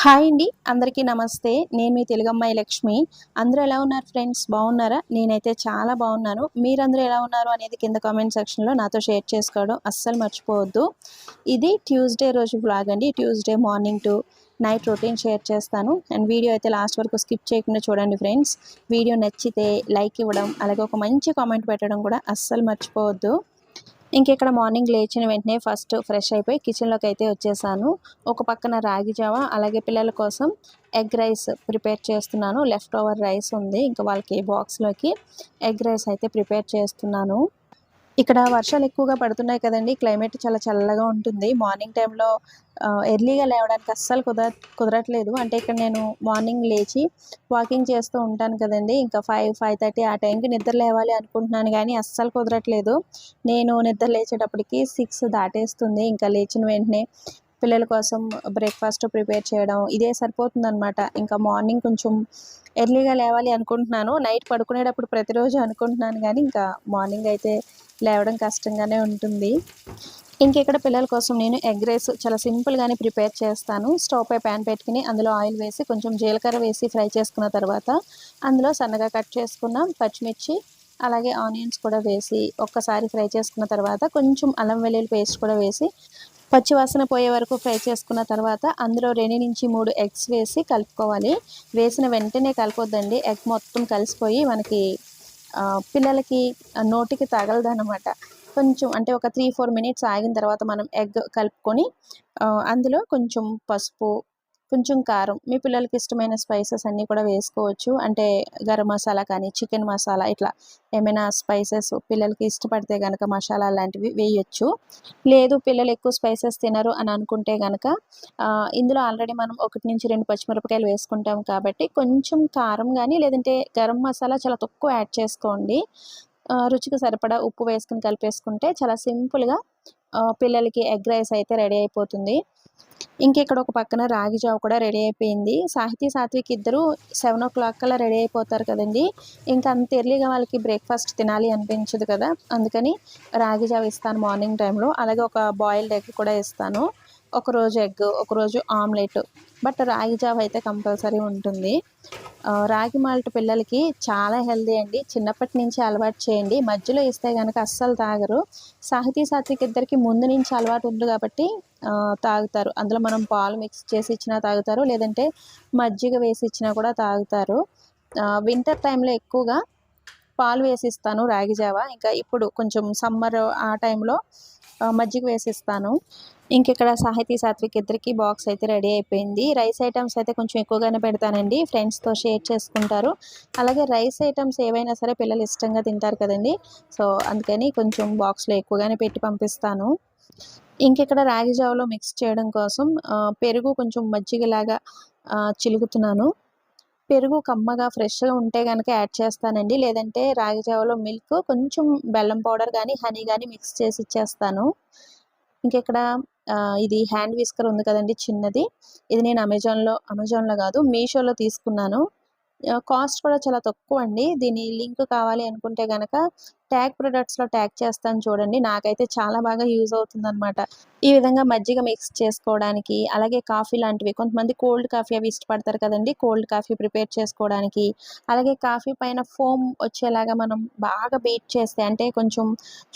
Hi అండి అందరికీ నమస్తే. నేను మీ తెలుగమ్మాయి లక్ష్మి. అందరూ ఎలా ఉన్నారు ఫ్రెండ్స్? బాగున్నారా? నేనైతే చాలా బాగున్నాను. మీరందరూ ఎలా ఉన్నారు అనేది కింద కామెంట్ సెక్షన్లో నాతో షేర్ చేసుకోవడం అస్సలు మర్చిపోవద్దు. ఇది ట్యూస్డే రోజు బ్లాగ్ అండి. Tuesday morning to night routine share చేస్తాను. అండ్ వీడియో అయితే లాస్ట్ వరకు స్కిప్ చేయకుండా చూడండి ఫ్రెండ్స్. వీడియో నచ్చితే లైక్ ఇవ్వడం అలాగే ఒక మంచి కామెంట్ పెట్టడం కూడా అస్సలు మర్చిపోవద్దు. ఇంకెక్కడ మార్నింగ్ లేచిన వెంటనే ఫస్ట్ ఫ్రెష్ అయిపోయి కిచెన్లోకి అయితే వచ్చేసాను. ఒక పక్కన రాగి జావ అలాగే పిల్లల కోసం ఎగ్ రైస్ ప్రిపేర్ చేస్తున్నాను. లెఫ్ట్ ఓవర్ రైస్ ఉంది. ఇంకా వాళ్ళకి బాక్స్లోకి ఎగ్ రైస్ అయితే ప్రిపేర్ చేస్తున్నాను. ఇక్కడ వర్షాలు ఎక్కువగా పడుతున్నాయి కదండి. క్లైమేట్ చాలా చల్లగా ఉంటుంది. మార్నింగ్ టైంలో ఎర్లీగా లేవడానికి అస్సలు కుదర కుదరట్లేదు. అంటే ఇక్కడ నేను మార్నింగ్ లేచి వాకింగ్ చేస్తూ ఉంటాను కదండి. ఇంకా ఫైవ్ ఫైవ్ థర్టీ ఆ టైంకి నిద్ర లేవాలి అనుకుంటున్నాను కానీ అస్సలు కుదరట్లేదు. నేను నిద్ర లేచేటప్పటికి సిక్స్ దాటేస్తుంది. ఇంకా లేచిన వెంటనే పిల్లల కోసం బ్రేక్ఫాస్ట్ ప్రిపేర్ చేయడం ఇదే సరిపోతుంది అనమాట ఇంకా మార్నింగ్ కొంచెం ఎర్లీగా లేవాలి అనుకుంటున్నాను. నైట్ పడుకునేటప్పుడు ప్రతిరోజు అనుకుంటున్నాను కానీ ఇంకా మార్నింగ్ అయితే లేవడం కష్టంగానే ఉంటుంది. ఇంకెక్కడ పిల్లల కోసం నేను ఎగ్ రైస్ చాలా సింపుల్గానే ప్రిపేర్ చేస్తాను. స్టవ్ పై ప్యాన్ పెట్టుకుని అందులో ఆయిల్ వేసి కొంచెం జీలకర్ర వేసి ఫ్రై చేసుకున్న తర్వాత అందులో సన్నగా కట్ చేసుకున్న పచ్చిమిర్చి అలాగే ఆనియన్స్ కూడా వేసి ఒక్కసారి ఫ్రై చేసుకున్న తర్వాత కొంచెం అల్లం వెల్లుల్లి పేస్ట్ కూడా వేసి పచ్చివాసన పోయే వరకు ఫ్రై చేసుకున్న తర్వాత అందులో రెండు నుంచి మూడు ఎగ్స్ వేసి కలుపుకోవాలి. వేసిన వెంటనే కలపొద్దండి. ఎగ్ మొత్తం కలిసిపోయి మనకి పిల్లలకి నోటికి తగలదనమాట కొంచెం అంటే ఒక త్రీ ఫోర్ మినిట్స్ ఆగిన తర్వాత మనం ఎగ్ కలుపుకొని అందులో కొంచెం పసుపు కొంచెం కారం. మీ పిల్లలకి ఇష్టమైన స్పైసెస్ అన్నీ కూడా వేసుకోవచ్చు. అంటే గరం మసాలా కానీ చికెన్ మసాలా ఇట్లా ఏమైనా స్పైసెస్ పిల్లలకి ఇష్టపడితే కనుక మసాలా లాంటివి వేయొచ్చు. లేదు పిల్లలు ఎక్కువ స్పైసెస్ తినరు అని అనుకుంటే కనుక ఇందులో ఆల్రెడీ మనం ఒకటి నుంచి రెండు పచ్చిమిరపకాయలు వేసుకుంటాం కాబట్టి కొంచెం కారం కానీ లేదంటే గరం మసాలా చాలా తక్కువ యాడ్ చేసుకోండి. రుచికి సరిపడా ఉప్పు వేసుకుని కలిపేసుకుంటే చాలా సింపుల్గా పిల్లలకి ఎగ్ రైస్ అయితే రెడీ అయిపోతుంది. ఇంకెక్కడ ఒక పక్కన రాగి జావ కూడా రెడీ అయిపోయింది. సాహితీ సాత్విక్ ఇద్దరు సెవెన్ ఓ క్లాక్ కల్లా రెడీ అయిపోతారు కదండి. ఇంకా అంత ఎర్లీగా వాళ్ళకి బ్రేక్ఫాస్ట్ తినాలి అనిపించదు కదా. అందుకని రాగి జావ ఇస్తాను మార్నింగ్ టైంలో. అలాగే ఒక బాయిల్డ్ ఎగ్ కూడా ఇస్తాను. ఒకరోజు ఎగ్ ఒకరోజు ఆమ్లెట్ బట్ రాగి జావ అయితే కంపల్సరీ ఉంటుంది. రాగి మాల్ట్ పిల్లలకి చాలా హెల్దీ అండి. చిన్నప్పటి నుంచి అలవాటు చేయండి. మధ్యలో ఇస్తే కనుక అస్సలు తాగరు. సాహితీ సాత్విక్ ఇద్దరికి ముందు నుంచి అలవాటు ఉంది కాబట్టి తాగుతారు. అందులో మనం పాలు మిక్స్ చేసి ఇచ్చినా తాగుతారు. లేదంటే మజ్జిగ వేసి ఇచ్చినా కూడా తాగుతారు. వింటర్ టైంలో ఎక్కువగా పాలు వేసిస్తాను రాగి జావ. ఇంకా ఇప్పుడు కొంచెం సమ్మర్ ఆ టైంలో మజ్జిగ వేసిస్తాను ఇంకెక్కడ సాహితీ సాత్విక్ ఇద్దరికి బాక్స్ అయితే రెడీ అయిపోయింది. రైస్ ఐటమ్స్ అయితే కొంచెం ఎక్కువగానే పెడతానండి. ఫ్రెండ్స్తో షేర్ చేసుకుంటారు. అలాగే రైస్ ఐటమ్స్ ఏవైనా సరే పిల్లలు ఇష్టంగా తింటారు కదండి. సో అందుకని కొంచెం బాక్స్లో ఎక్కువగానే పెట్టి పంపిస్తాను. ఇంకెక్కడ రాగి జావలో మిక్స్ చేయడం కోసం పెరుగు కొంచెం మజ్జిగలాగా చిలుగుతున్నాను పెరుగు కమ్మగా ఫ్రెష్గా ఉంటే కనుక యాడ్ చేస్తానండి. లేదంటే రాగి జావలో మిల్క్ కొంచెం బెల్లం పౌడర్ కానీ హనీ కానీ మిక్స్ చేసి ఇచ్చేస్తాను. ఇంకెక్కడ ఇది హ్యాండ్ విస్కర్ ఉంది కదండి చిన్నది. ఇది నేను అమెజాన్లో అమెజాన్లో కాదు మీషోలో తీసుకున్నాను. కాస్ట్ కూడా చాలా తక్కువ అండి. దీని లింక్ కావాలి అనుకుంటే కనుక ట్యాగ్ ప్రొడక్ట్స్లో ట్యాగ్ చేస్తాను చూడండి. నాకైతే చాలా బాగా యూజ్ అవుతుంది అనమాట ఈ విధంగా మజ్జిగ మిక్స్ చేసుకోవడానికి అలాగే కాఫీ లాంటివి కొంతమంది కోల్డ్ కాఫీ అవి ఇష్టపడతారు కదండి. కోల్డ్ కాఫీ ప్రిపేర్ చేసుకోవడానికి అలాగే కాఫీ పైన ఫోమ్ వచ్చేలాగా మనం బాగా బీట్ చేస్తే అంటే కొంచెం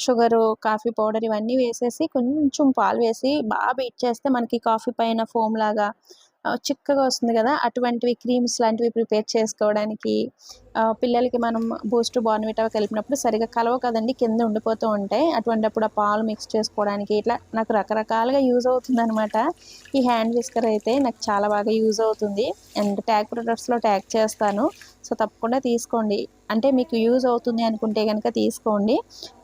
షుగరు కాఫీ పౌడర్ ఇవన్నీ వేసేసి కొంచెం పాలు వేసి బాగా బీట్ చేస్తే మనకి కాఫీ పైన ఫోమ్ లాగా చిక్కగా వస్తుంది కదా. అటువంటివి క్రీమ్స్ లాంటివి ప్రిపేర్ చేసుకోవడానికి పిల్లలకి మనం బూస్ట్ బార్న్విటా కలిపినప్పుడు సరిగా కలవ కదండి. కింద ఉండిపోతూ ఉంటాయి. అటువంటిప్పుడు ఆ పాలు మిక్స్ చేసుకోవడానికి ఇట్లా నాకు రకరకాలుగా యూజ్ అవుతుంది అనమాట ఈ హ్యాండ్ విస్కర్ అయితే నాకు చాలా బాగా యూజ్ అవుతుంది. అండ్ ట్యాగ్ ప్రొడక్ట్స్లో ట్యాగ్ చేస్తాను. సో తప్పకుండా తీసుకోండి. అంటే మీకు యూజ్ అవుతుంది అనుకుంటే కనుక తీసుకోండి.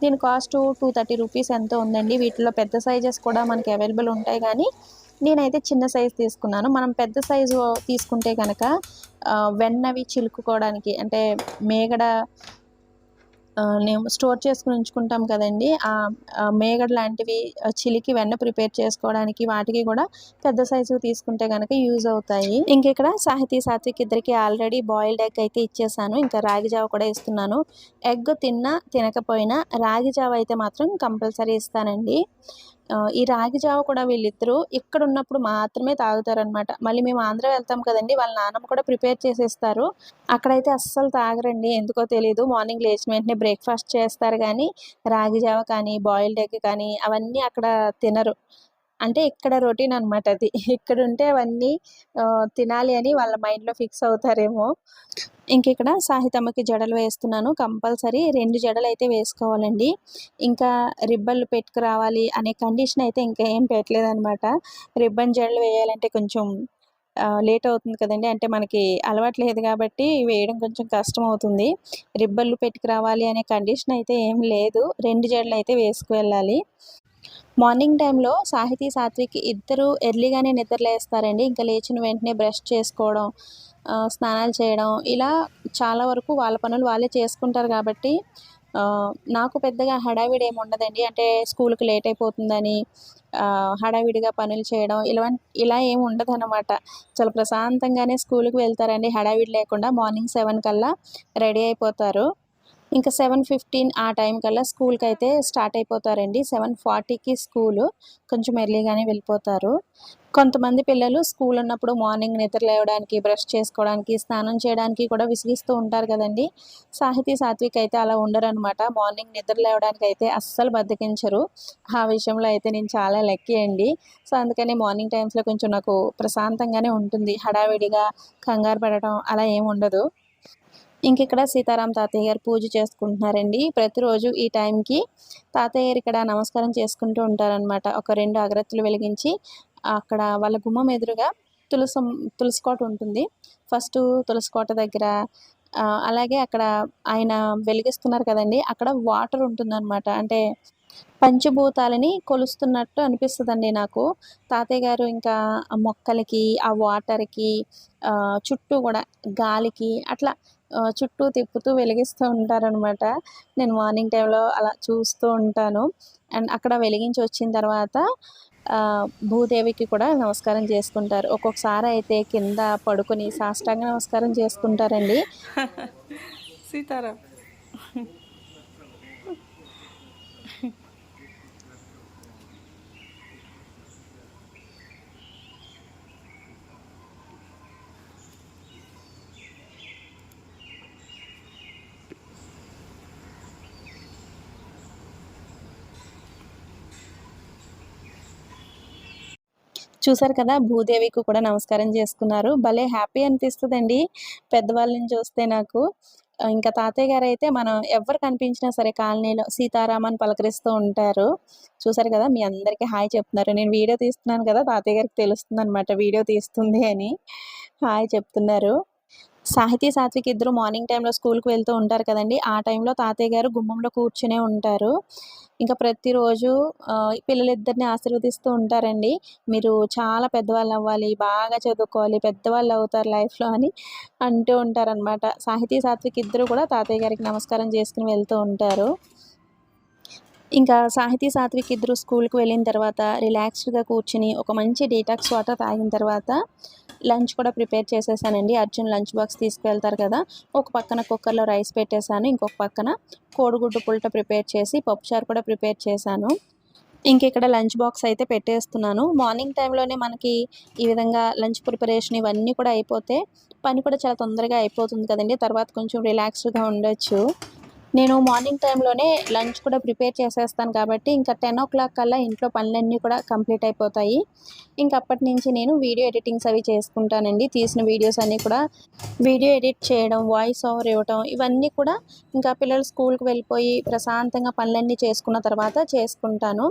దీని కాస్ట్ టూ థర్టీ రూపీస్ ఎంతో ఉందండి. వీటిలో పెద్ద సైజెస్ కూడా మనకి అవైలబుల్ ఉంటాయి. కానీ నేనైతే చిన్న సైజు తీసుకున్నాను. మనం పెద్ద సైజు తీసుకుంటే కనుక వెన్నవి చిలుకుకోవడానికి అంటే మేగడ మేము స్టోర్ చేసుకుని ఉంచుకుంటాం కదండి. ఆ మేగడ లాంటివి చిలికి వెన్న ప్రిపేర్ చేసుకోవడానికి వాటికి కూడా పెద్ద సైజు తీసుకుంటే కనుక యూజ్ అవుతాయి. ఇంకెక్కడ సాహితీ సాత్విక్ ఇద్దరికి ఆల్రెడీ బాయిల్డ్ ఎగ్ అయితే ఇచ్చేసాను. ఇంకా రాగి జావ కూడా ఇస్తున్నాను. ఎగ్ తిన్నా తినకపోయినా రాగి జావ అయితే మాత్రం కంపల్సరీ ఇస్తానండి. ఈ రాగి జావ కూడా వీళ్ళిద్దరూ ఇక్కడ ఉన్నప్పుడు మాత్రమే తాగుతారనమాట మళ్ళీ మేము ఆంధ్ర వెళ్తాం కదండి వాళ్ళ నాన్నమ్మ కూడా ప్రిపేర్ చేసేస్తారు. అక్కడైతే అస్సలు తాగరండి ఎందుకో తెలియదు మార్నింగ్ లేచిన వెంటనే బ్రేక్ఫాస్ట్ చేస్తారు కానీ రాగి జావ కానీ బాయిల్డ్ ఎగ్ కానీ అవన్నీ అక్కడ తినరు. అంటే ఇక్కడ రొటీన్ అనమాట అది. ఇక్కడ ఉంటే అవన్నీ తినాలి అని వాళ్ళ మైండ్లో ఫిక్స్ అవుతారేమో. ఇంక ఇక్కడ సాహితమ్మకి జడలు వేస్తున్నాను. కంపల్సరీ రెండు జడలు అయితే వేసుకోవాలండి. ఇంకా రిబ్బన్లు పెట్టుకురావాలి అనే కండిషన్ అయితే ఇంకా ఏం పెట్టలేదనమాట రిబ్బన్ జడలు వేయాలంటే కొంచెం లేట్ అవుతుంది కదండి. అంటే మనకి అలవాటు లేదు కాబట్టి వేయడం కొంచెం కష్టం అవుతుంది. రిబ్బన్లు పెట్టుకురావాలి అనే కండిషన్ అయితే ఏం లేదు. రెండు జడలు అయితే వేసుకు వెళ్ళాలి. మార్నింగ్ టైంలో సాహితీ సాత్విక్ ఇద్దరు ఎర్లీగానే నిద్రలేస్తారండి ఇంకా లేచిన వెంటనే బ్రష్ చేసుకోవడం స్నానాలు చేయడం ఇలా చాలా వరకు వాళ్ళ పనులు వాళ్ళే చేసుకుంటారు కాబట్టి నాకు పెద్దగా హడావిడి ఏమి ఉండదండి. అంటే స్కూల్కి లేట్ అయిపోతుందని హడావిడిగా పనులు చేయడం ఇలా ఇలా ఏమి ఉండదు అనమాట చాలా ప్రశాంతంగానే స్కూల్కి వెళ్తారండి. హడావిడి లేకుండా మార్నింగ్ సెవెన్ కల్లా రెడీ అయిపోతారు. ఇంకా సెవెన్ ఫిఫ్టీన్ ఆ టైం కల్లా స్కూల్కి అయితే స్టార్ట్ అయిపోతారండి. సెవెన్ ఫార్టీకి స్కూలు కొంచెం ఎర్లీగానే వెళ్ళిపోతారు. కొంతమంది పిల్లలు స్కూల్ ఉన్నప్పుడు మార్నింగ్ నిద్ర లేవడానికి బ్రష్ చేసుకోవడానికి స్నానం చేయడానికి కూడా విసిగిస్తూ ఉంటారు కదండి. సాహితీ సాత్విక్ అయితే అలా ఉండరు అనమాట మార్నింగ్ నిద్ర లేవడానికి అయితే అస్సలు బద్దకించరు. ఆ విషయంలో అయితే నేను చాలా లక్కీ అండి. సో అందుకని మార్నింగ్ టైమ్స్లో కొంచెం నాకు ప్రశాంతంగానే ఉంటుంది. హడావిడిగా కంగారు పడటం అలా ఏమి ఉండదు. ఇంక ఇక్కడ సీతారాం తాతయ్య గారు పూజ చేసుకుంటున్నారండి. ప్రతిరోజు ఈ టైంకి తాతయ్య గారు ఇక్కడ నమస్కారం చేసుకుంటూ ఉంటారనమాట ఒక రెండు అగరత్తులు వెలిగించి అక్కడ వాళ్ళ గుమ్మం ఎదురుగా తులసి తులసి కోట ఉంటుంది. ఫస్ట్ తులసి కోట దగ్గర అలాగే అక్కడ ఆయన వెలిగిస్తున్నారు కదండి. అక్కడ వాటర్ ఉంటుందన్నమాట. అంటే పంచభూతాలని కొలుస్తున్నట్టు అనిపిస్తుందండి నాకు. తాతయ్య గారు ఇంకా మొక్కలకి ఆ వాటర్కి చుట్టూ కూడా గాలికి అట్లా చుట్టూ తిప్పుతూ వెలిగిస్తూ ఉంటారనమాట నేను మార్నింగ్ టైంలో అలా చూస్తూ ఉంటాను. అండ్ అక్కడ వెలిగించి వచ్చిన తర్వాత భూదేవికి కూడా నమస్కారం చేసుకుంటారు. ఒక్కొక్కసారి అయితే కింద పడుకొని సాష్టాంగ నమస్కారం చేసుకుంటారండి. సీతారాం. చూసారు కదా భూదేవికి కూడా నమస్కారం చేసుకున్నారు. భలే హ్యాపీ అనిపిస్తుందండి పెద్దవాళ్ళని చూస్తే నాకు. ఇంకా తాతయ్య గారు అయితే మనం ఎవరు కనిపించినా సరే కాలనీలో సీతారామన్ పలకరిస్తూ ఉంటారు. చూసారు కదా మీ అందరికీ హాయ్ చెప్తున్నారు. నేను వీడియో తీస్తున్నాను కదా తాతయ్య గారికి తెలుస్తుంది అనమాట వీడియో తీస్తుంది అని హాయ్ చెప్తున్నారు. సాహితీ సాత్విక్ ఇద్దరు మార్నింగ్ టైంలో స్కూల్కి వెళ్తూ ఉంటారు కదండి. ఆ టైంలో తాతయ్య గారు గుమ్మంలో కూర్చునే ఉంటారు. ఇంకా ప్రతిరోజు పిల్లలిద్దరిని ఆశీర్వదిస్తూ ఉంటారండి. మీరు చాలా పెద్దవాళ్ళు అవ్వాలి బాగా చదువుకోవాలి పెద్దవాళ్ళు అవుతారు లైఫ్లో అని అంటూ ఉంటారనమాట సాహితీ సాత్విక్ ఇద్దరు కూడా తాతయ్య గారికి నమస్కారం చేసుకుని వెళ్తూ ఉంటారు. ఇంకా సాహితీ సాత్విక్ ఇద్దరు స్కూల్కి వెళ్ళిన తర్వాత రిలాక్స్డ్గా కూర్చుని ఒక మంచి డీటాక్స్ వాటర్ తాగిన తర్వాత లంచ్ కూడా ప్రిపేర్ చేసేసానండి. అర్జున్ లంచ్ బాక్స్ తీసుకువెళ్తారు కదా ఒక పక్కన కుక్కర్లో రైస్ పెట్టేశాను ఇంకొక పక్కన కోడిగుడ్డు పుల్ట ప్రిపేర్ చేసి పప్పుచారు కూడా ప్రిపేర్ చేశాను. ఇంక ఇక్కడ లంచ్ బాక్స్ అయితే పెట్టేస్తున్నాను. మార్నింగ్ టైంలోనే మనకి ఈ విధంగా లంచ్ ప్రిపరేషన్ ఇవన్నీ కూడా అయిపోతే పని కూడా చాలా తొందరగా అయిపోతుంది కదండి. తర్వాత కొంచెం రిలాక్స్డ్గా ఉండొచ్చు. నేను మార్నింగ్ టైంలోనే లంచ్ కూడా ప్రిపేర్ చేసేస్తాను కాబట్టి ఇంకా టెన్ ఓ క్లాక్ కల్లా ఇంట్లో పనులన్నీ కూడా కంప్లీట్ అయిపోతాయి. ఇంకా అప్పటి నుంచి నేను వీడియో ఎడిటింగ్స్ అవి చేసుకుంటానండి. తీసిన వీడియోస్ అన్నీ కూడా వీడియో ఎడిట్ చేయడం వాయిస్ ఓవర్ ఇవ్వడం ఇవన్నీ కూడా ఇంకా పిల్లలు స్కూల్కి వెళ్ళిపోయి ప్రశాంతంగా పనులన్నీ చేసుకున్న తర్వాత చేసుకుంటాను.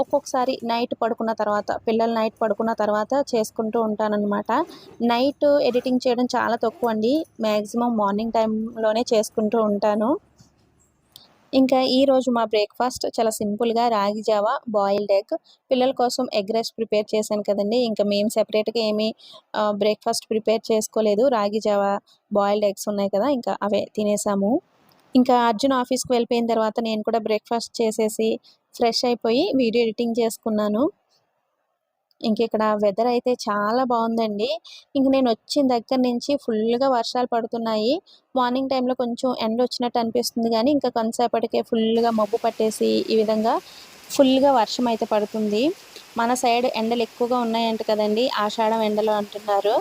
ఒక్కొక్కసారి నైట్ పడుకున్న తర్వాత పిల్లలు నైట్ పడుకున్న తర్వాత చేసుకుంటూ ఉంటానన్నమాట. నైట్ ఎడిటింగ్ చేయడం చాలా తక్కువ అండి మ్యాక్సిమం మార్నింగ్ టైంలోనే చేసుకుంటూ ఉంటాను. ఇంకా ఈరోజు మా బ్రేక్ఫాస్ట్ చాలా సింపుల్గా రాగి జావా బాయిల్డ్ ఎగ్. పిల్లల కోసం ఎగ్ రైస్ ప్రిపేర్ చేశాను కదండి. ఇంకా మేము సెపరేట్గా ఏమీ బ్రేక్ఫాస్ట్ ప్రిపేర్ చేసుకోలేదు. రాగి జావా బాయిల్డ్ ఎగ్స్ ఉన్నాయి కదా ఇంకా అవే తినేసాము. ఇంకా అర్జున్ ఆఫీస్కి వెళ్ళిపోయిన తర్వాత నేను కూడా బ్రేక్ఫాస్ట్ చేసేసి ఫ్రెష్ అయిపోయి వీడియో ఎడిటింగ్ చేసుకున్నాను. ఇంక ఇక్కడ వెదర్ అయితే చాలా బాగుందండి. ఇంక నేను వచ్చిన దగ్గర నుంచి ఫుల్గా వర్షాలు పడుతున్నాయి. మార్నింగ్ టైంలో కొంచెం ఎండ వచ్చినట్టు అనిపిస్తుంది కానీ ఇంకా కొంతసేపటికే ఫుల్గా మబ్బు పట్టేసి ఈ విధంగా ఫుల్గా వర్షం అయితే పడుతుంది. మన సైడ్ ఎండలు ఎక్కువగా ఉన్నాయంట కదండి. ఆషాఢం ఎండలు అంటున్నారు.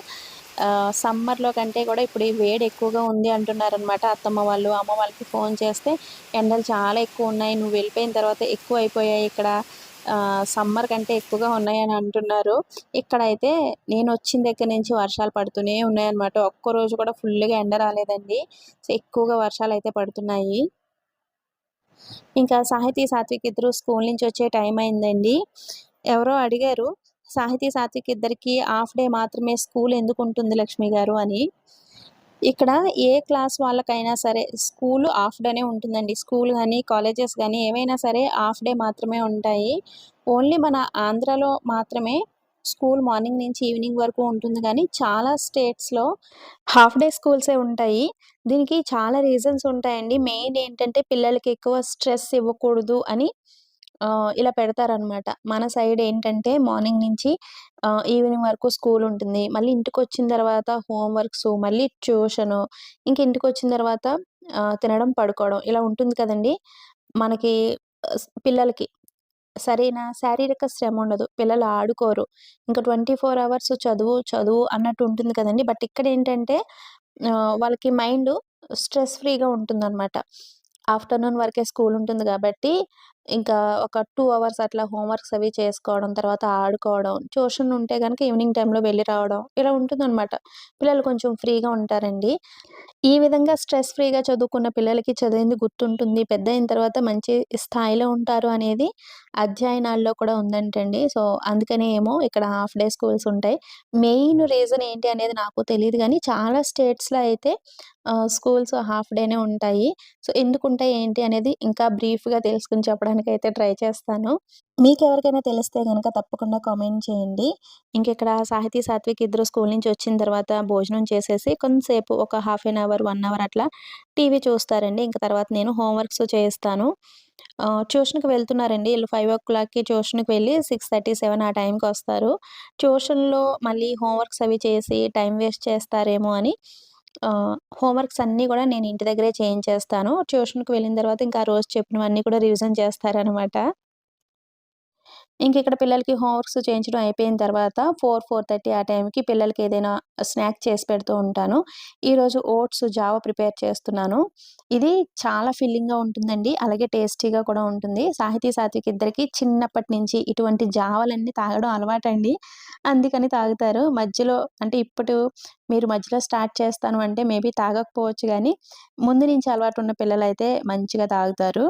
సమ్మర్లో కంటే కూడా ఇప్పుడు ఈ వేడి ఎక్కువగా ఉంది అంటున్నారనమాట. అత్తమ్మ వాళ్ళు అమ్మ వాళ్ళకి ఫోన్ చేస్తే ఎండలు చాలా ఎక్కువ ఉన్నాయి నువ్వు వెళ్ళిపోయిన తర్వాత ఎక్కువ అయిపోయాయి ఇక్కడ. సమ్మర్ కంటే ఎక్కువగా ఉన్నాయని అంటున్నారు. ఇక్కడైతే నేను వచ్చిన దగ్గర నుంచి వర్షాలు పడుతూనే ఉన్నాయన్నమాట. ఒక్క రోజు కూడా ఫుల్గా ఎండ రాలేదండి. సో ఎక్కువగా వర్షాలు అయితే పడుతున్నాయి. ఇంకా సాహితీ సాత్విక్ ఇద్దరు స్కూల్ నుంచి వచ్చే టైం అయిందండి. ఎవరో అడిగారు సాహితీ సాత్విక్ ఇద్దరికి హాఫ్ డే మాత్రమే స్కూల్ ఎందుకు ఉంటుంది లక్ష్మి గారు అని. ఇక్కడ ఏ క్లాస్ వాళ్ళకైనా సరే స్కూల్ హాఫ్ డేనే ఉంటుందండి. స్కూల్ కానీ కాలేజెస్ కానీ ఏవైనా సరే హాఫ్ డే మాత్రమే ఉంటాయి. ఓన్లీ మన ఆంధ్రాలో మాత్రమే స్కూల్ మార్నింగ్ నుంచి ఈవినింగ్ వరకు ఉంటుంది కానీ చాలా స్టేట్స్లో హాఫ్ డే స్కూల్సే ఉంటాయి. దీనికి చాలా రీజన్స్ ఉంటాయండి. మెయిన్ ఏంటంటే పిల్లలకి ఎక్కువ స్ట్రెస్ ఇవ్వకూడదు అని ఇలా పెడతారనమాట. మన సైడ్ ఏంటంటే మార్నింగ్ నుంచి ఈవినింగ్ వరకు స్కూల్ ఉంటుంది. మళ్ళీ ఇంటికి వచ్చిన తర్వాత హోమ్ వర్క్స్ మళ్ళీ ట్యూషను ఇంక ఇంటికి వచ్చిన తర్వాత తినడం పడుకోవడం ఇలా ఉంటుంది కదండి. మనకి పిల్లలకి సరైన? శారీరక శ్రమ ఉండదు. పిల్లలు ఆడుకోరు. ఇంకా ట్వంటీ ఫోర్ అవర్స్ చదువు చదువు అన్నట్టు ఉంటుంది కదండి. బట్ ఇక్కడ ఏంటంటే వాళ్ళకి మైండ్ స్ట్రెస్ ఫ్రీగా ఉంటుందన్నమాట ఆఫ్టర్నూన్ వరకే స్కూల్ ఉంటుంది కాబట్టి ఇంకా ఒక టూ అవర్స్ అట్లా హోంవర్క్స్ అవి చేసుకోవడం తర్వాత ఆడుకోవడం ట్యూషన్ ఉంటే కనుక ఈవినింగ్ టైంలో వెళ్ళి రావడం ఇలా ఉంటుందన్నమాట. పిల్లలు కొంచెం ఫ్రీగా ఉంటారండి. ఈ విధంగా స్ట్రెస్ ఫ్రీగా చదువుకున్న పిల్లలకి చదివింది గుర్తుంటుంది. పెద్ద అయిన తర్వాత మంచి స్థాయిలో ఉంటారు అనేది అధ్యయనాల్లో కూడా ఉందంటండి. సో అందుకనే ఏమో ఇక్కడ హాఫ్ డే స్కూల్స్ ఉంటాయి. మెయిన్ రీజన్ ఏంటి అనేది నాకు తెలియదు కానీ చాలా స్టేట్స్లో అయితే స్కూల్స్ హాఫ్ డేనే ఉంటాయి. సో ఎందుకు ఉంటాయి ఏంటి అనేది ఇంకా బ్రీఫ్గా తెలుసుకుని చెప్పడానికి అయితే ట్రై చేస్తాను. మీకు ఎవరికైనా తెలిస్తే కనుక తప్పకుండా కామెంట్ చేయండి. ఇంకెక్కడ సాహితీ సాత్విక్ ఇద్దరు స్కూల్ నుంచి వచ్చిన తర్వాత భోజనం చేసేసి కొంతసేపు ఒక half an hour one hour అట్లా టీవీ చూస్తారండి. ఇంకా తర్వాత నేను హోంవర్క్స్ చేస్తాను ట్యూషన్కి వెళ్తున్నారండి. వీళ్ళు ఫైవ్ ఓ క్లాక్కి ట్యూషన్కి వెళ్ళి సిక్స్ థర్టీ సెవెన్ ఆ టైంకి వస్తారు. ట్యూషన్లో మళ్ళీ హోంవర్క్స్ అవి చేసి టైం వేస్ట్ చేస్తారేమో అని హోంవర్క్స్ అన్నీ కూడా నేను ఇంటి దగ్గరే చేయించేస్తాను. ట్యూషన్కి వెళ్ళిన తర్వాత ఇంకా ఆ రోజు చెప్పినవన్నీ కూడా రివిజన్ చేస్తారనమాట ఇంక ఇక్కడ పిల్లలకి హోంవర్క్స్ చేయించడం అయిపోయిన తర్వాత ఫోర్ ఫోర్ థర్టీ ఆ టైంకి పిల్లలకి ఏదైనా స్నాక్ చేసి పెడుతూ ఉంటాను. ఈరోజు ఓట్స్ జావ ప్రిపేర్ చేస్తున్నాను. ఇది చాలా ఫిల్లింగ్గా ఉంటుందండి. అలాగే టేస్టీగా కూడా ఉంటుంది. సాహితీ సాత్విక్ ఇద్దరికి చిన్నప్పటి నుంచి ఇటువంటి జావలన్నీ తాగడం అలవాటండి. అందుకని తాగుతారు. మధ్యలో అంటే ఇప్పుడు మీరు మధ్యలో స్టార్ట్ చేస్తాను అంటే మేబీ తాగకపోవచ్చు కానీ ముందు నుంచి అలవాటు ఉన్న పిల్లలు అయితే మంచిగా తాగుతారు.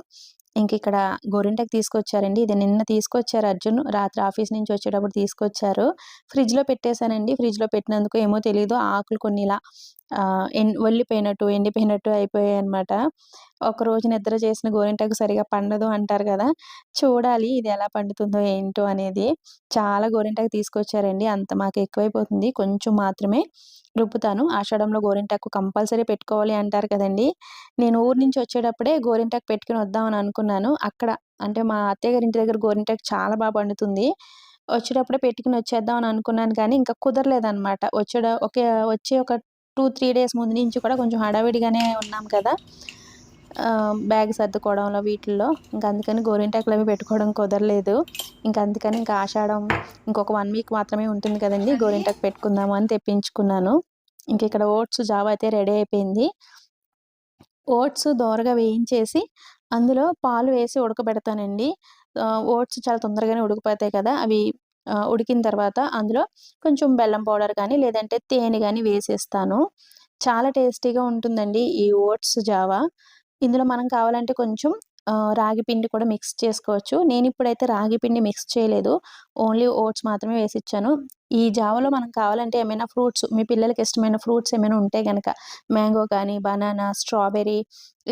ఇంక ఇక్కడ గోరింటకి తీసుకొచ్చారండి. ఇది నిన్న తీసుకొచ్చారు అర్జున్. రాత్రి ఆఫీస్ నుంచి వచ్చేటప్పుడు తీసుకొచ్చారు. ఫ్రిడ్జ్లో పెట్టేశానండి. ఫ్రిడ్జ్లో పెట్టినందుకు ఏమో తెలియదు ఆకులు కొన్ని ఇలా ఎన్ ఒల్లిపోయినట్టు ఎండిపోయినట్టు అయిపోయాయి అనమాట ఒకరోజు నిద్ర చేసిన గోరింటాకు సరిగా పండదు అంటారు కదా! చూడాలి ఇది ఎలా పండుతుందో ఏంటో అనేది. చాలా గోరింటాకు తీసుకొచ్చారండి. అంత మాకు ఎక్కువైపోతుంది. కొంచెం మాత్రమే రుబ్బుతాను. ఆషాఢంలో గోరింటాకు కంపల్సరీ పెట్టుకోవాలి అంటారు కదండి. నేను ఊరు నుంచి వచ్చేటప్పుడే గోరింటాకు పెట్టుకుని వద్దామని అనుకున్నాను. అక్కడ అంటే మా అత్తయ్య గారి ఇంటి దగ్గర గోరింటాకు చాలా బాగా పండుతుంది. వచ్చేటప్పుడే పెట్టుకుని వచ్చేద్దాం అని అనుకున్నాను కానీ ఇంకా కుదరలేదనమాట వచ్చే ఒక వచ్చే ఒక టూ త్రీ డేస్ ముందు నుంచి కూడా కొంచెం హడావిడిగానే ఉన్నాం కదా! బ్యాగ్ సర్దుకోవడంలో వీటిల్లో. ఇంకా అందుకని గోరింటాకులు అవి పెట్టుకోవడం కుదరలేదు. ఇంకా అందుకని ఇంకా ఆషాఢం ఇంకొక వన్ వీక్ మాత్రమే ఉంటుంది కదండి గోరింటాకు పెట్టుకుందాము అని తెప్పించుకున్నాను. ఇంక ఇక్కడ ఓట్స్ జావ అయితే రెడీ అయిపోయింది. ఓట్స్ దోరగా వేయించేసి అందులో పాలు వేసి ఉడకబెడతానండి. ఓట్స్ చాలా తొందరగానే ఉడికిపోతాయి కదా అవి ఉడికిన తర్వాత అందులో కొంచెం బెల్లం పౌడర్ కానీ లేదంటే తేనె కానీ వేసేస్తాను. చాలా టేస్టీగా ఉంటుందండి ఈ ఓట్స్ జావా. ఇందులో మనం కావాలంటే కొంచెం రాగి పిండి కూడా మిక్స్ చేసుకోవచ్చు. నేను ఇప్పుడైతే రాగి పిండి మిక్స్ చేయలేదు. ఓన్లీ ఓట్స్ మాత్రమే వేసి ఇచ్చాను ఈ జావలో మనం కావాలంటే ఏమైనా ఫ్రూట్స్ మీ పిల్లలకి ఇష్టమైన ఫ్రూట్స్ ఏమైనా ఉంటే కనుక మ్యాంగో కానీ బనానా స్ట్రాబెర్రీ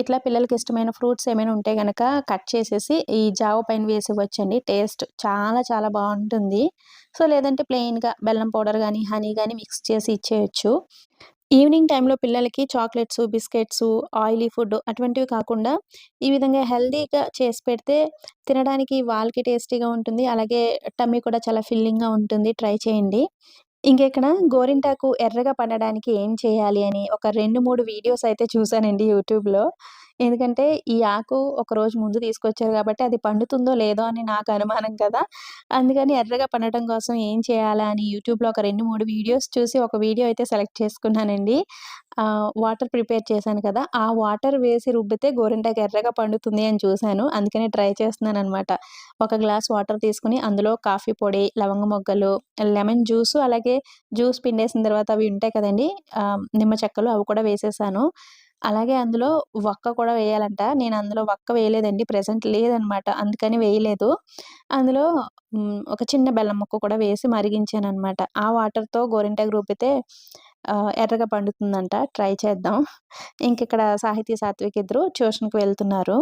ఇట్లా పిల్లలకి ఇష్టమైన ఫ్రూట్స్ ఏమైనా ఉంటే కనుక కట్ చేసేసి ఈ జావ పైన వేసి ఇవ్వచ్చండి టేస్ట్ చాలా చాలా బాగుంటుంది. సో లేదంటే ప్లెయిన్గా బెల్లం పౌడర్ కానీ హనీ కానీ మిక్స్ చేసి ఇచ్చేయచ్చు. ఈవినింగ్ టైంలో పిల్లలకి చాక్లెట్స్, బిస్కెట్స్, ఆయిలీ ఫుడ్ అటువంటివి కాకుండా ఈ విధంగా హెల్దీగా చేసి పెడితే తినడానికి వాళ్ళకి టేస్టీగా ఉంటుంది. అలాగే టమ్మీ కూడా చాలా ఫిల్లింగ్‌గా ఉంటుంది. ట్రై చేయండి. ఇంకెక్కడ గోరింటాకు ఎర్రగా పండడానికి ఏం చేయాలి అని ఒక 2, 3 వీడియోస్ అయితే చూసానండి యూట్యూబ్‌లో. ఎందుకంటే ఈ ఆకు ఒకరోజు ముందు తీసుకొచ్చారు కాబట్టి అది పండుతుందో లేదో అని నాకు అనుమానం కదా! అందుకని ఎర్రగా పండటం కోసం ఏం చేయాలా అని యూట్యూబ్‌లో ఒక 2, 3 వీడియోస్ చూసి ఒక వీడియో అయితే సెలెక్ట్ చేసుకున్నానండి. వాటర్ ప్రిపేర్ చేశాను కదా! ఆ వాటర్ వేసి రుబ్బితే గోరింటాకు ఎర్రగా పండుతుంది అని చూశాను అందుకనే ట్రై చేస్తున్నాను అనమాట ఒక గ్లాస్ వాటర్ తీసుకొని అందులో కాఫీ పొడి, లవంగ మొగ్గలు, లెమన్ జ్యూస్ అలాగే జ్యూస్ పిండేసిన తర్వాత అవి ఉంటాయి కదండీ! నిమ్మ చెక్కలు అవి కూడా వేసేసాను. అలాగే అందులో వక్క కూడా వేయాలంట. నేను అందులో వక్క వేయలేదండి. ప్రెసెంట్ లేదనమాట. అందుకని వేయలేదు. అందులో ఒక చిన్న బెల్లం ముక్క కూడా వేసి మరిగించాను అనమాట ఆ వాటర్‌తో గోరింటాకు రూపితే ఎర్రగా పండుతుందంట. ట్రై చేద్దాం. ఇంక ఇక్కడ సాహితీ, సాత్విక్ ఇద్దరు ట్యూషన్‌కి వెళ్తున్నారు.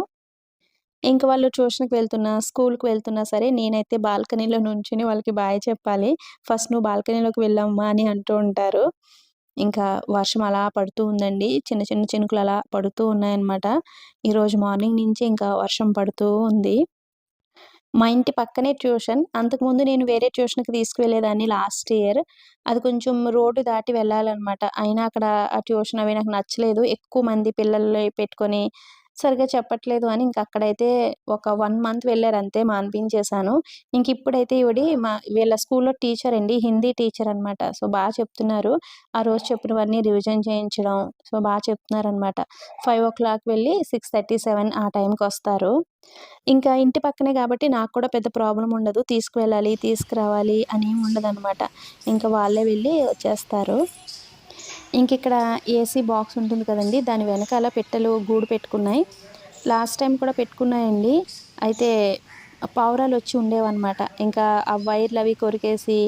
ఇంక వాళ్ళు ట్యూషన్‌కి వెళ్తున్నా, స్కూల్‌కి వెళ్తున్నా సరే నేనైతే బాల్కనీలో నుంచొని వాళ్ళకి బాయ్ చెప్పాలి. ఫస్ట్ నువ్వు బాల్కనీలోకి వెళ్ళమ్మా అని అంటూ ఉంటారు. ఇంకా వర్షం అలా పడుతూ ఉందండి. చిన్న చిన్న చినుకులు అలా పడుతూ ఉన్నాయన్నమాట. ఈరోజు మార్నింగ్ నుంచి ఇంకా వర్షం పడుతూ ఉంది. మా ఇంటి పక్కనే ట్యూషన్. అంతకుముందు నేను వేరే ట్యూషన్‌కి తీసుకువెళ్ళేదాన్ని లాస్ట్ ఇయర్. అది కొంచెం రోడ్డు దాటి వెళ్ళాలన్నమాట అయినా అక్కడ ఆ ట్యూషన్ అవి నాకు నచ్చలేదు. ఎక్కువ మంది పిల్లల్ని పెట్టుకొని సరిగ్గా చెప్పట్లేదు అని ఇంక అక్కడైతే ఒక వన్ మంత్ వెళ్ళారంతే మానిపించేశాను. ఇంక ఇప్పుడైతే ఇవి మా వీళ్ళ స్కూల్‌లో టీచర్ అండి. హిందీ టీచర్ అనమాట. సో, బాగా చెప్తున్నారు. ఆ రోజు చెప్పినవన్నీ రివిజన్ చేయించడం. సో, బా చెప్తున్నారనమాట. 5:00 వెళ్ళి 6:37 ఆ టైంకి వస్తారు ఇంకా ఇంటి పక్కనే కాబట్టి నాకు కూడా పెద్ద ప్రాబ్లం ఉండదు. తీసుకువెళ్ళాలి, తీసుకురావాలి అని ఉండదు ఉండదనమాట. ఇంకా వాళ్ళే వెళ్ళి వచ్చేస్తారు. ఇంకిక్కడ ఏసీ బాక్స్ ఉంటుంది కదండి దాని వెనకాల పెట్టెలు గూడు పెట్టుకున్నాయి. లాస్ట్ టైం కూడా పెట్టుకున్నాయండి. అయితే పావురాలు వచ్చి ఉండేవన్నమాట. ఇంకా ఆ వైర్లు అవి కొరికేసి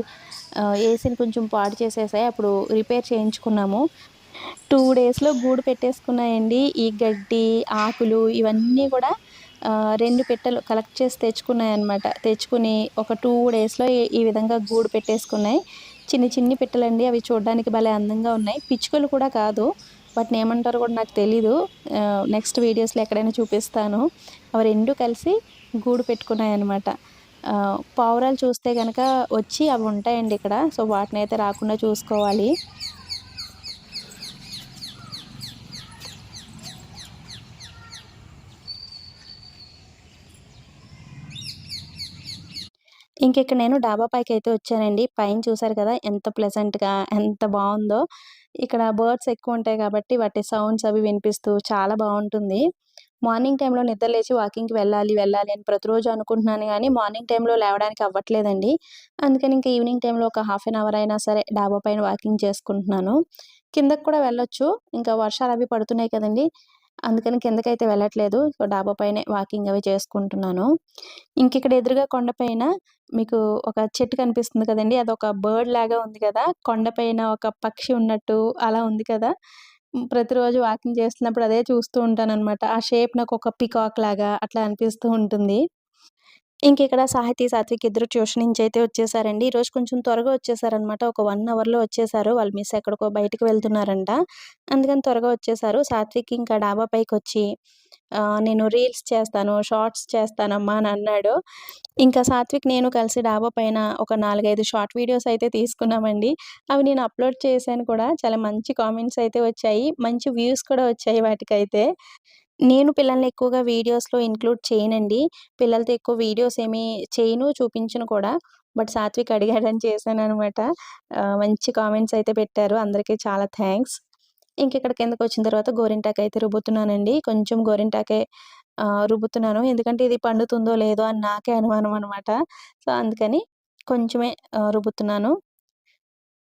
ఏసీని కొంచెం పాడు చేసేసాయి. అప్పుడు రిపేర్ చేయించుకున్నాము. టూ డేస్‌లో గూడు పెట్టేసుకున్నాయండి. ఈ గడ్డి, ఆకులు ఇవన్నీ కూడా రెండు పెట్టెలు కలెక్ట్ చేసి తెచ్చుకున్నాయి అనమాట తెచ్చుకుని ఒక టూ డేస్‌లో ఈ విధంగా గూడు పెట్టేసుకున్నాయి. చిన్ని చిన్ని పిట్టలండి. అవి చూడడానికి భలే అందంగా ఉన్నాయి. పిచ్చుకలు కూడా కాదు. వాటిని ఏమంటారో కూడా నాకు తెలీదు. నెక్స్ట్ వీడియోస్‌లో ఎక్కడైనా చూపిస్తాను. అవి రెండు కలిసి గూడు పెట్టుకున్నాయన్నమాట. పావురాలు చూస్తే కనుక వచ్చి అవి ఉంటాయండి ఇక్కడ. సో, వాటిని అయితే రాకుండా చూసుకోవాలి. ఇంకిక్కడ నేను డాబా పైకి అయితే వచ్చానండి. పైన చూసారు కదా! ఎంత ప్లెజెంట్‌గా ఎంత బాగుందో ఇక్కడ బర్డ్స్ ఎక్కువ ఉంటాయి కాబట్టి వాటి సౌండ్స్ అవి వినిపిస్తూ చాలా బాగుంటుంది మార్నింగ్ టైంలో నిద్ర లేచి వాకింగ్‌కి వెళ్ళాలి, వెళ్ళాలి అని ప్రతిరోజు అనుకుంటున్నాను కానీ మార్నింగ్ టైంలో లేవడానికి అవ్వట్లేదండి. అందుకని ఇంకా ఈవినింగ్ టైంలో ఒక హాఫ్ ఎన్ అవర్ అయినా సరే డాబా పైన వాకింగ్ చేసుకుంటున్నాను. కిందకి కూడా వెళ్ళొచ్చు. ఇంకా వర్షాలు అవి పడుతున్నాయి కదండి అందుకని కిందకైతే వెళ్ళట్లేదు. సో, డాబా పైనే వాకింగ్ అవి చేసుకుంటున్నాను. ఇంకిక్కడ ఎదురుగా కొండపైన మీకు ఒక చెట్టు కనిపిస్తుంది కదండీ! అదొక బర్డ్ లాగా ఉంది కదా! కొండపైన ఒక పక్షి ఉన్నట్టు అలా ఉంది కదా! ప్రతిరోజు వాకింగ్ చేస్తున్నప్పుడు అదే చూస్తూ ఉంటాను అనమాట ఆ షేప్ నాకు ఒక పికాక్ లాగా అట్లా అనిపిస్తూ ఉంటుంది. ఇంకిక్కడ సాహితీ, సాత్విక్ ఇద్దరు ట్యూషన్ నుంచి అయితే వచ్చేసారండి. ఈరోజు కొంచెం త్వరగా వచ్చేసారనమాట. ఒక వన్ అవర్‌లో వచ్చేసారు. వాళ్ళు మిస్ ఎక్కడికో బయటకు వెళ్తున్నారంట. అందుకని త్వరగా వచ్చేసారు. సాత్విక్ ఇంకా డాబా పైకి వచ్చి నేను రీల్స్ చేస్తాను, షార్ట్స్ చేస్తానమ్మా అని అన్నాడు. ఇంకా సాత్విక్ నేను కలిసి డాబా పైన ఒక 4, 5 షార్ట్ వీడియోస్ అయితే తీసుకున్నామండి. అవి నేను అప్‌లోడ్ చేశాను కూడా. చాలా మంచి కామెంట్స్ అయితే వచ్చాయి. మంచి వ్యూస్ కూడా వచ్చాయి వాటికైతే. నేను పిల్లల్ని ఎక్కువగా వీడియోస్‌లో ఇంక్లూడ్ చేయనండి. పిల్లలతో ఎక్కువ వీడియోస్ ఏమి చేయను, చూపించను కూడా. బట్ సాత్విక్ అడిగాడని చేశాను అనమాట మంచి కామెంట్స్ అయితే పెట్టారు. అందరికీ చాలా థ్యాంక్స్ ఇంకెక్కడ కిందకు వచ్చిన తర్వాత గోరింటాకైతే రుబ్బుతున్నానండి. కొంచెం గోరింటాకే రుబ్బుతున్నాను. ఎందుకంటే ఇది పండుతుందో లేదో అని నాకే అనుమానం అనమాట. సో, అందుకని కొంచెమే రుబ్బుతున్నాను.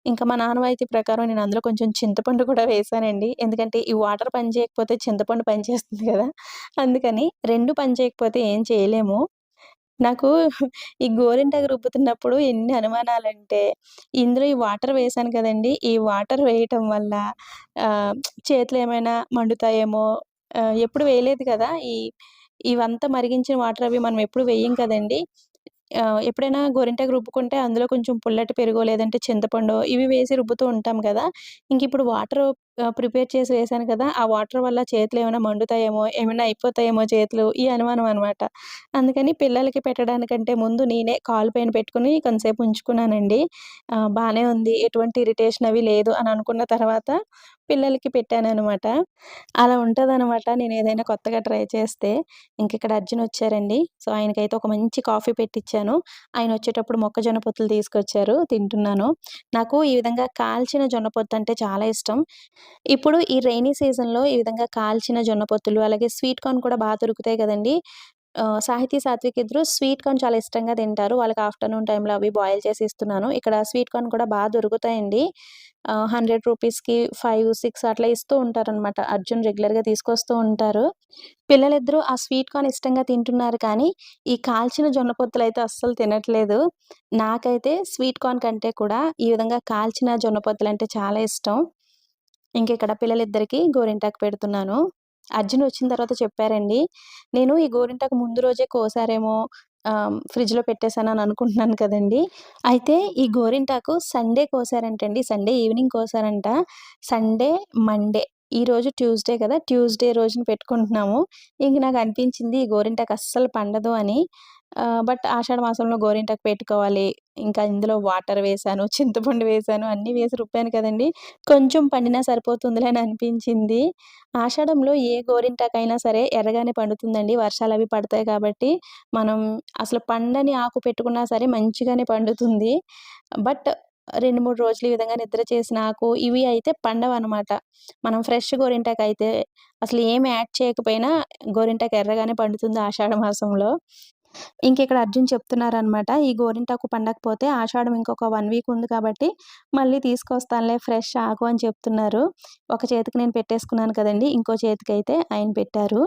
ఇంకా మా నానవాయితీ ప్రకారం నేను అందులో కొంచెం చింతపండు కూడా వేశానండి. ఎందుకంటే ఈ వాటర్ పని చేయకపోతే చింతపండు పని చేస్తుంది కదా! అందుకని రెండు పని చేయకపోతే ఏం చేయలేము. నాకు ఈ గోరింటాకు రుబ్బుతున్నప్పుడు ఎన్ని అనుమానాలంటే, ఇందులో ఈ వాటర్ వేశాను కదండీ! ఈ వాటర్ వేయటం వల్ల చేతులు ఏమైనా మండుతాయేమో ఎప్పుడు వేయలేదు కదా! ఈ ఇవంతా మరిగించిన వాటర్ అవి మనం ఎప్పుడు వేయం కదండీ! ఎప్పుడైనా గోరింటాకు రుబ్బుకుంటే అందులో కొంచెం పుల్లటి పెరుగు లేదంటే చింతపండు ఇవి వేసి రుబ్బుతూ ఉంటాం కదా! ఇంక ఇప్పుడు వాటర్ ప్రిపేర్ చేసి వేశాను కదా! ఆ వాటర్ వల్ల చేతులు ఏమైనా మండుతాయేమో, ఏమైనా అయిపోతాయేమో చేతులు ఈ అనుమానం అనమాట. అందుకని పిల్లలకి పెట్టడానికంటే ముందు నేనే కాలు పైన పెట్టుకొని కొంతసేపు ఉంచుకున్నానండి. బాగానే ఉంది. ఎటువంటి ఇరిటేషన్ అవి లేదు అని అనుకున్న తర్వాత పిల్లలకి పెట్టాను అనమాట అలా ఉంటదన్నమాట నేను ఏదైనా కొత్తగా ట్రై చేస్తే. ఇంకిక్కడ అర్జున్ వచ్చారండి. సో, ఆయనకైతే ఒక మంచి కాఫీ పెట్టిచ్చాను. ఆయనొచ్చేటప్పుడు మొక్కజొన్న పొత్తులు తీసుకొచ్చారు. తింటున్నాను. నాకు ఈ విధంగా కాల్చిన జొన్న పొత్తు అంటే చాలా ఇష్టం. ఇప్పుడు ఈ రైనీ సీజన్‌లో ఈ విధంగా కాల్చిన జొన్న పొత్తులు, అలాగే స్వీట్ కార్న్ కూడా బాగా దొరుకుతాయి కదండి సాహితీ, సాత్విక్ ఇద్దరు స్వీట్ కార్న్ చాలా ఇష్టంగా తింటారు. వాళ్ళకి ఆఫ్టర్‌నూన్ టైంలో అవి బాయిల్ చేసి ఇస్తున్నాను. ఇక్కడ స్వీట్ కార్న్ కూడా బాగా దొరుకుతాయండి. హండ్రెడ్ రూపీస్‌కి 5, 6 అట్లా ఇస్తూ ఉంటారనమాట. అర్జున్ రెగ్యులర్‌గా తీసుకొస్తూ ఉంటారు. పిల్లలిద్దరూ ఆ స్వీట్ కార్న్ ఇష్టంగా తింటున్నారు కానీ, ఈ కాల్చిన జొన్న పొత్తులు అయితే అస్సలు తినట్లేదు. నాకైతే స్వీట్ కార్న్ కంటే కూడా ఈ విధంగా కాల్చిన జొన్న పొత్తులంటే చాలా ఇష్టం. ఇంకెక్కడ పిల్లలిద్దరికీ గోరింటాకు పెడుతున్నాను. అర్జున్ వచ్చిన తర్వాత చెప్పారండి. నేను ఈ గోరింటకు ముందు రోజే కోసారేమో ఫ్రిడ్జ్లో ఫ్రిడ్జ్‌లో పెట్టేసానని అనుకుంటున్నాను కదండీ! అయితే ఈ గోరింటాకు సండే కోసారంటండి. సండే ఈవినింగ్ కోసారంట. సండే, మండే ఈరోజు ట్యూస్‌డే కదా! ట్యూస్‌డే రోజున పెట్టుకుంటున్నాము. ఇంక నాకు అనిపించింది ఈ గోరింటాకు అస్సలు పండదు అని. బట్ ఆషాఢ మాసంలో గోరింటాకు పెట్టుకోవాలి. ఇంకా ఇందులో వాటర్ వేశాను, చింతపండు వేశాను, అన్నీ వేసి రుబ్బాను కదండీ! కొంచెం పండినా సరిపోతుందిలే అని అనిపించింది. ఆషాఢంలో ఏ గోరింటాకైనా సరే ఎర్రగానే పండుతుందండి. వర్షాలు అవి పడతాయి కాబట్టి, మనం అసలు పండని ఆకు పెట్టుకున్నా సరే మంచిగానే పండుతుంది. బట్ 2, 3 రోజులు ఈ విధంగా నిద్ర చేసిన ఆకు ఇవి అయితే పండవనమాట. మనం ఫ్రెష్ గోరింటాకయితే అసలు ఏమి యాడ్ చేయకపోయినా గోరింటాకు ఎర్రగానే పండుతుంది ఆషాఢ మాసంలో. ఇక్కడ అర్జున్ చెప్తున్నారనమాట. ఈ గోరింటాకు పండకపోతే ఆషాఢం ఇంకొక వన్ వీక్ ఉంది కాబట్టి, మళ్ళీ తీసుకొస్తానులే ఫ్రెష్ ఆకు అని చెప్తున్నారు. ఒక చేతికి నేను పెట్టేసుకున్నాను కదండి ఇంకో చేతికి అయితే ఆయన పెట్టారు.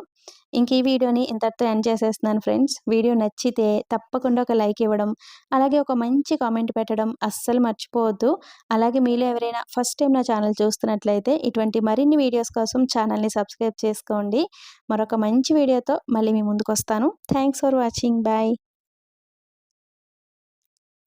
ఇంక ఈ వీడియోని ఇంతటితో ఎండ్ చేసేస్తున్నాను ఫ్రెండ్స్. వీడియో నచ్చితే తప్పకుండా ఒక లైక్ ఇవ్వడం, అలాగే ఒక మంచి కామెంట్ పెట్టడం అస్సలు మర్చిపోవద్దు. అలాగే మీలో ఎవరైనా ఫస్ట్ టైం నా ఛానల్ చూస్తున్నట్లయితే ఇటువంటి మరిన్ని వీడియోస్ కోసం ఛానల్‌ని సబ్స్క్రైబ్ చేసుకోండి. మరొక మంచి వీడియోతో మళ్ళీ మీ ముందుకొస్తాను. Thanks for watching. బాయ్.